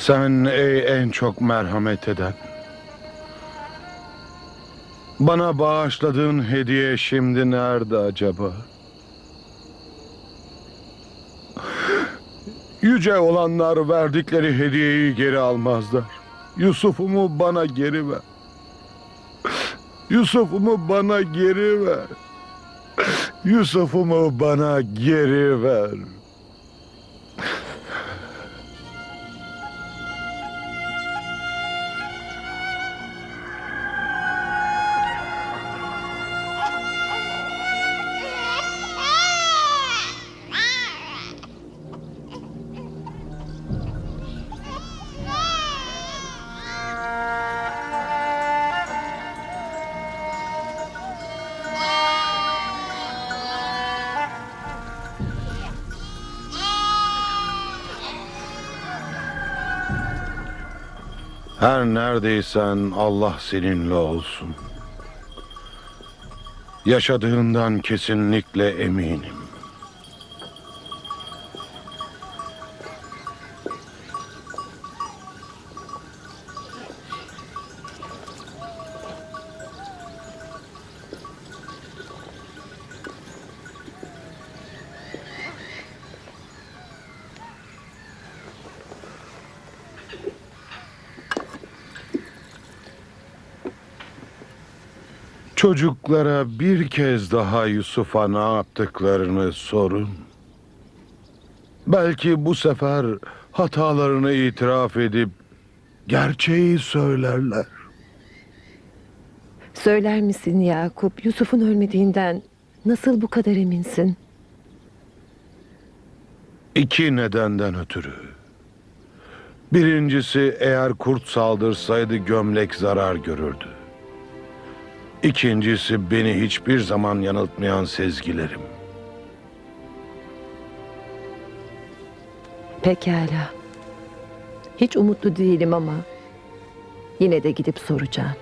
Sen ey en çok merhamet eden. Bana bağışladığın hediye şimdi nerede acaba? Yüce olanlar verdikleri hediyeyi geri almazlar. Yusuf'umu bana geri ver. Yusuf'umu bana geri ver. Yusuf'umu bana geri ver. Her neredeysen Allah seninle olsun. Yaşadığından kesinlikle eminim. Çocuklara bir kez daha Yusuf'a ne yaptıklarını sorun. Belki bu sefer hatalarını itiraf edip gerçeği söylerler. Söyler misin Yakup, Yusuf'un ölmediğinden nasıl bu kadar eminsin? İki nedenden ötürü. Birincisi eğer kurt saldırsaydı gömlek zarar görürdü. İkincisi beni hiçbir zaman yanıltmayan sezgilerim. Pekala. Hiç umutlu değilim ama yine de gidip soracağım.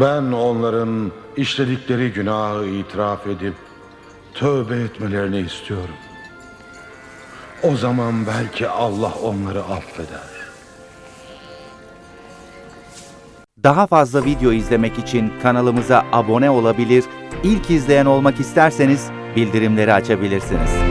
Ben onların işledikleri günahı itiraf edip tövbe etmelerini istiyorum. O zaman belki Allah onları affeder. Daha fazla video izlemek için kanalımıza abone olabilir, ilk izleyen olmak isterseniz bildirimleri açabilirsiniz.